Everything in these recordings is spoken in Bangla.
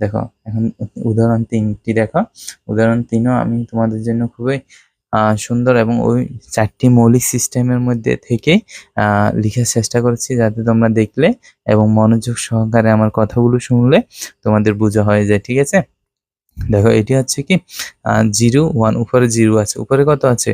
দেখো, এখন উদাহরণ তিনটি দেখো। উদাহরণ তিনও আমি তোমাদের জন্য খুবই সুন্দর এবং ওই চারটি মৌলিক সিস্টেমের মধ্যে থেকে লিখার চেষ্টা করেছি যাতে তোমরা দেখলে এবং মনোযোগ সহকারে আমার কথাগুলো শুনলে তোমাদের বোঝা হয়ে যায়, ঠিক আছে? দেখো, এটি হচ্ছে কি জিরো, ওয়ান, উপরে জিরো আছে। উপরে কত আছে?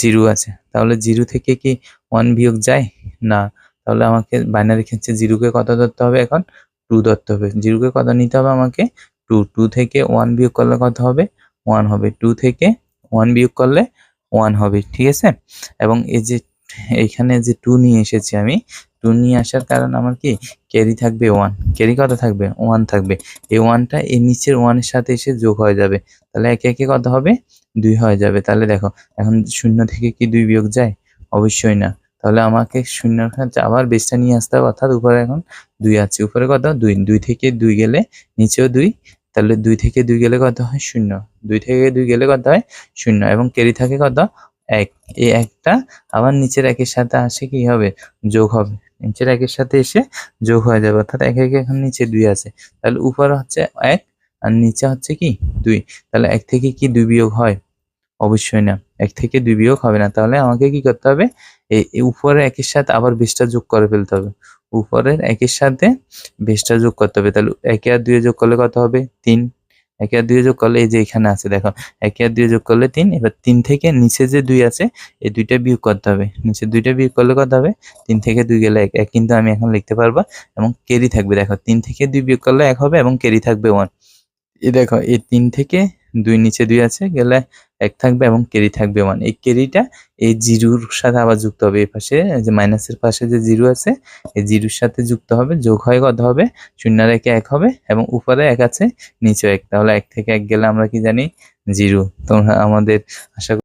জিরো আছে। তাহলে জিরো থেকে কি ওয়ান বিয়োগ যায়? না। তাহলে আমাকে বাইনারি ক্ষেত্রে জিরোকে কত ধরতে হবে এখন? টু ধরতে হবে। জিরোকে কত নিতে হবে আমাকে? টু টু থেকে ওয়ান বিয়োগ করলে কত হবে? ওয়ান হবে। টু থেকে ওয়ান বিয়োগ করলে ওয়ান হবে, ঠিক আছে? এবং এই যে এইখানে যে টু নিয়ে এসেছি আমি টু নিয়ে আসার কারণ আমার কি? ক্যারি থাকবে ওয়ান ক্যারি কত থাকবে? ওয়ান থাকবে। এই ওয়ানটা এই নিচের ওয়ানের সাথে এসে যোগ হয়ে যাবে। তাহলে একে একে কত হবে? দুই হয়ে যাবে। তাহলে দেখো, এখন শূন্য থেকে কি দুই বিয়োগ যায়? অবশ্যই না। তাহলে আমাকে শূন্য কাছে আবার বেসটা নিয়ে আসতে হবে, অর্থাৎ উপরে এখন দুই আছে। উপরে কত? দুই। দুই থেকে দুই গেলে নিচেও দুই। তাহলে দুই থেকে দুই গেলে কত হয়? শূন্য। দুই থেকে দুই গেলে কত হয়? শূন্য। এবং ক্যারি থাকে কত? এক। এই একটা আবার নিচের একের সাথে আসে কি হবে? যোগ হবে। নিচের একের সাথে এসে যোগ হয়ে যাবে, অর্থাৎ এক একে এখন নিচে দুই আছে। তাহলে উপরে হচ্ছে এক আর নিচে হচ্ছে কি? দুই। তাহলে এক থেকে কি দুই বিয়োগ হয়? অবশ্যই না। এক থেকে দুই বিয়োগ হবে না। তাহলে আমাকে কি করতে হবে? এই উপরের একের সাথে আবার বেশটা যোগ করে ফেলতে হবে। উপরের একের সাথে বেশটা যোগ করতে হবে। তাহলে একে আর দুয়ে যোগ করলে কত হবে? তিন। একে আর দুয়ে যোগ করলে এই যে এখানে আছে, দেখো। একে আর দুয়ে যোগ করলে তিন। এবার তিন থেকে নিচে যে দুই আছে, এই দুইটা বিয়োগ করতে হবে। নিচে দুইটা বিয়োগ করলে কত হবে? তিন থেকে দুই গেলে এক। এক কিন্তু আমি এখন লিখতে পারব। এবং কেরি থাকবে, দেখো। তিন থেকে দুই বিয়োগ করলে এক হবে এবং কেরি থাকবে ওয়ান এই দেখো, এই তিন থেকে দুই নিচে দুই আছে, গেলে এক থাকবে এবং কেরি থাকবে ওয়ান এই কেরিটা এই জিরুর সাথে আবার যুক্ত হবে এই পাশে যে মাইনাসের পাশে যে জিরু আছে, এই জিরুর সাথে যুক্ত হবে, যোগ হয় কত হবে? শূন্য রেখে এক হবে এবং উপরে এক আছে, নিচেও এক। তাহলে এক থেকে এক গেলে আমরা কি জানি? জিরু। তোমরা আমাদের আশা